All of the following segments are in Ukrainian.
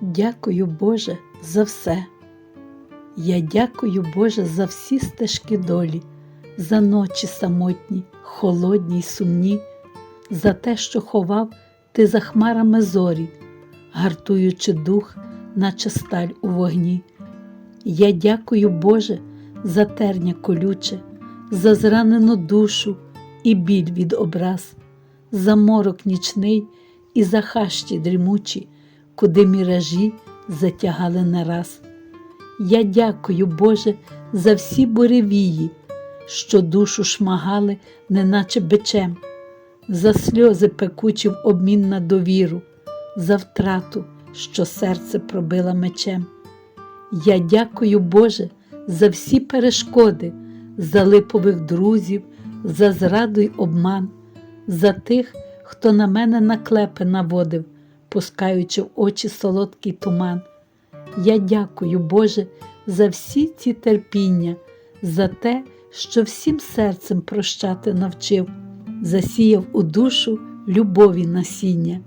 Дякую, Боже, за все. Я дякую, Боже, за всі стежки долі, за ночі самотні, холодні й сумні, за те, що ховав ти за хмарами зорі, гартуючи дух, наче сталь у вогні. Я дякую, Боже, за терня колюче, за зранену душу і біль від образ, за морок нічний і за хащі дрімучі, куди міражі затягали нараз. Я дякую, Боже, за всі буревії, що душу шмагали, неначе бичем, за сльози пекучі в обмін на довіру, за втрату, що серце пробила мечем. Я дякую, Боже, за всі перешкоди, за липових друзів, за зраду й обман, за тих, хто на мене наклепи наводив, пускаючи в очі солодкий туман. Я дякую, Боже, за всі ці терпіння, за те, що всім серцем прощати навчив, засіяв у душу любові насіння,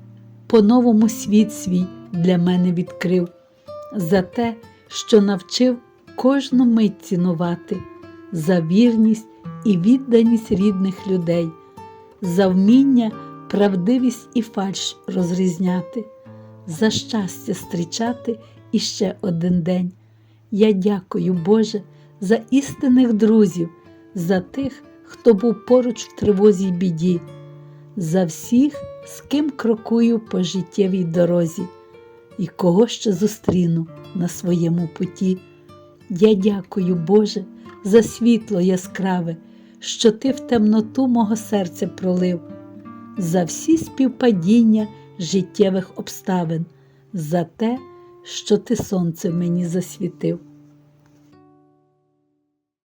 по-новому світ свій для мене відкрив, за те, що навчив кожну мить цінувати, за вірність і відданість рідних людей, за вміння, правдивість і фальш розрізняти, за щастя зустрічати іще один день. Я дякую, Боже, за істинних друзів, за тих, хто був поруч в тривозі й біді, за всіх, з ким крокую по життєвій дорозі, і кого ще зустріну на своєму путі. Я дякую, Боже, за світло яскраве, що Ти в темноту мого серця пролив, за всі співпадіння життєвих обставин, за те, що ти сонце мені засвітив.